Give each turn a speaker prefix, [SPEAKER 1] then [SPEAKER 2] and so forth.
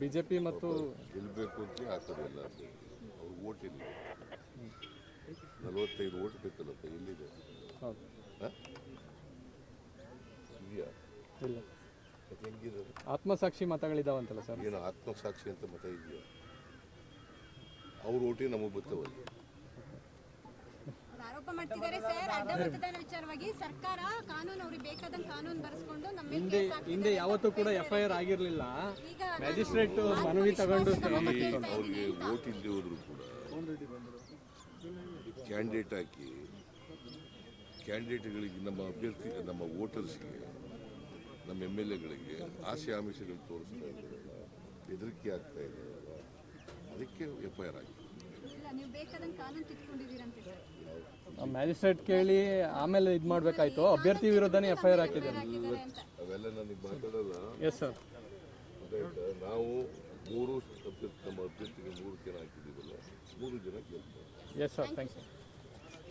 [SPEAKER 1] BJP ಮತ್ತು
[SPEAKER 2] ಗೆಲ್ಲಬೇಕು ಅಂತ ಆಗ್ತದೆ ಎಲ್ಲ ಅವ್ರು ಓಟ್ ಇಲ್ಲ. ನಲವತ್ತೈದು ಓಟ್ ಬೇಕಲ್ಲಪ್ಪ ಎಲ್ಲಿದೆ? ಇದೆಯಾ
[SPEAKER 1] ಇಲ್ಲ? ಆತ್ಮಸಾಕ್ಷಿ ಮತಗಳಿದಾವಂತಲ್ಲ ಸರ್.
[SPEAKER 2] ಏನು ಆತ್ಮಸಾಕ್ಷಿ ಅಂತ ಮತ ಇದೆಯಾ? ಅವ್ರ ಓಟಿ ನಮಗೆ
[SPEAKER 3] ಅವ್ರು ಆರೋಪ ಮಾಡ್ತಿದ್ದಾರೆ ಸರ್. ಅಡ್ಡ ಮತದಾನ ವಿಚಾರವಾಗಿ ಸರ್ಕಾರ ಕಾನೂನು ಅವ್ರಿಗೆ ಬೇಕಾದಂತ ಕಾನೂನು ಬರೆಸ್ಕೊಂಡು ನಮ್ಮ ಮೇಲೆ
[SPEAKER 1] ಹಿಂದೆ
[SPEAKER 3] ಕೇಸ್ ಹಾಕ್ತಿದ್ದಾರೆ
[SPEAKER 1] ಹಿಂದೆ ಯಾವತ್ತೂ ಕೂಡ ಎಫ್ ಐ ಆರ್ ಆಗಿರಲಿಲ್ಲ. ಮ್ಯಾಜಿಸ್ಟ್ರೇಟ್ ಮನವಿ ತಗೊಂಡು
[SPEAKER 2] ಅವ್ರಿಗೆ ಓಟ್ ಇಲ್ಲದೆ ಹೋದ್ರು ಕೂಡ ಕ್ಯಾಂಡಿಡೇಟ್ ಹಾಕಿ ಕ್ಯಾಂಡಿಡೇಟ್ಗಳಿಗೆ ನಮ್ಮ ಅಭ್ಯರ್ಥಿ ನಮ್ಮ ವೋಟರ್ಸ್ಗೆ ನಮ್ಮ ಎಂ ಎಲ್ ಎಗಳಿಗೆ ಆಸೆ ಆಮಿಷಗಳು ತೋರಿಸ್ತಾ ಇದ್ದಾರಲ್ಲ ಹೆದರಿಕೆ ಆಗ್ತಾ ಇದೆ ಅದಕ್ಕೆ ಎಫ್ ಐ ಆರ್ ಆಗಿದೆ
[SPEAKER 1] ಮ್ಯಾಜಿಸ್ಟ್ರೇಟ್ ಕೇಳಿ ಆಮೇಲೆ ಇದು ಮಾಡಬೇಕಾಯ್ತು. ಅಭ್ಯರ್ಥಿ ವಿರುದ್ಧನೇ ಎಫ್ ಐ ಆರ್
[SPEAKER 2] ಅವೆಲ್ಲ ನನಗೆ ಮಾತಾಡಲ್ಲ.
[SPEAKER 1] ಎಸ್ ಸರ್
[SPEAKER 2] ನಾವು ಮೂರು ಅಭ್ಯರ್ಥಿ ನಮ್ಮ ಅಭ್ಯರ್ಥಿಗೆ ಮೂರು ಜನ ಹಾಕಿದ್ದೀವಲ್ಲ. ಮೂರು ಜನ ಕೇಳ್ತಾರೆ
[SPEAKER 1] ಎಸ್ ಸರ್ ಥ್ಯಾಂಕ್ ಯು